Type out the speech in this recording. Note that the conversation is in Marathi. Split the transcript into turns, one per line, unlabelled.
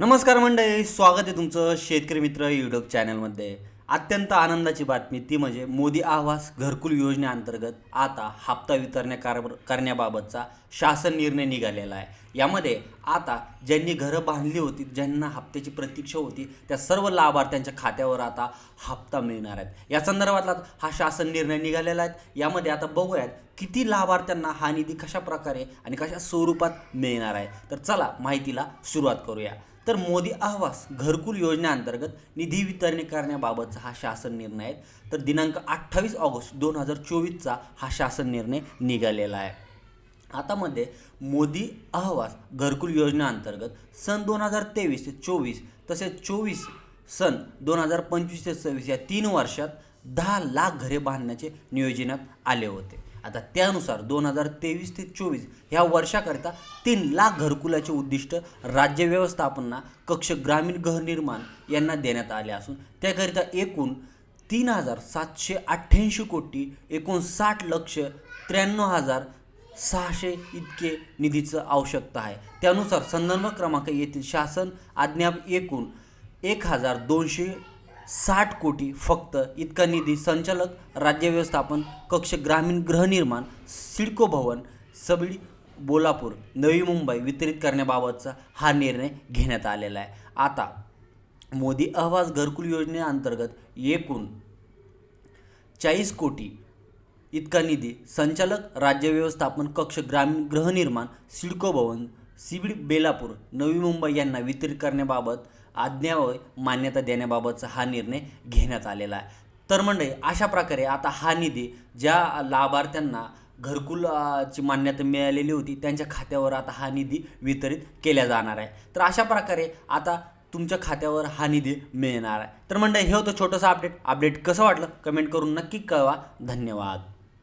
नमस्कार मंडळी स्वागत आहे तुमचं शेतकरी मित्र यूट्यूब चॅनलमध्ये अत्यंत आनंदाची बातमी ती म्हणजे मोदी आवास घरकुल योजनेअंतर्गत आता हप्ता वितरण्या कार करण्याबाबतचा शासन निर्णय निघालेला आहे. यामध्ये आता ज्यांनी घरं बांधली होती ज्यांना हप्त्याची प्रतीक्षा होती त्या सर्व लाभार्थ्यांच्या खात्यावर आता हप्ता मिळणार आहेत. या संदर्भातला हा शासन निर्णय निघालेला आहे. यामध्ये आता बघूयात किती लाभार्थ्यांना हा निधी कशा प्रकारे आणि कशा स्वरूपात मिळणार आहे. तर चला माहितीला सुरुवात करूया. तर मोदी आवास घरकुल योजनेअंतर्गत निधी वितरणी करण्याबाबतचा हा शासन निर्णय आहे. तर दिनांक अठ्ठावीस ऑगस्ट दोन हजार चोवीसचा हा शासन निर्णय निघालेला आहे. आता मध्ये मोदी आवास घरकुल योजनेअंतर्गत सन दोन हजार तेवीस ते चोवीस तसेच चोवीस सन दोन हजार पंचवीस ते सव्वीस या तीन वर्षात दहा लाख घरे बांधण्याचे नियोजनात आले होते. आता त्यानुसार दोन हजार तेवीस ते चोवीस ह्या वर्षाकरिता तीन लाख घरकुलाचे उद्दिष्ट राज्य व्यवस्थापना कक्ष ग्रामीण गृहनिर्माण यांना देण्यात आले असून त्याकरिता एकूण तीन हजार सातशे अठ्ठ्याऐंशी कोटी एकोणसाठ लक्ष त्र्याण्णव हजार सहाशे इतके निधीचं आवश्यकता आहे. त्यानुसार संदर्भ क्रमांक येथील शासन अज्ञाप एकूण एक हजार दोनशे साठ कोटी फक्त इतका निधी संचालक राज्य व्यवस्थापन कक्ष ग्रामीण गृहनिर्माण सिडको भवन सबळी बोलापूर नवी मुंबई वितरित करण्याबाबतचा हा निर्णय घेण्यात आलेला आहे. आता मोदी आवास घरकुल योजनेअंतर्गत एकूण चाळीस कोटी इतका निधी संचालक राज्य व्यवस्थापन कक्ष ग्रामीण गृहनिर्माण सिडको भवन सिबिड बेलापूर नवी मुंबई यांना वितरित करण्याबाबत आज्ञावय मान्यता देण्याबाबतचा हा निर्णय घेण्यात आलेला आहे. तर मंडळी अशा प्रकारे आता हा निधी ज्या लाभार्थ्यांना घरकुलाची मान्यता मिळालेली होती त्यांच्या खात्यावर आता हा निधी वितरित केला जाणार आहे. तर अशा प्रकारे आता तुमच्या खात्यावर हा निधी मिळणार आहे. तर मंडळी हे होतं छोटंसं अपडेट अपडेट कसं वाटलं? कमेंट करून नक्की कळवा. धन्यवाद.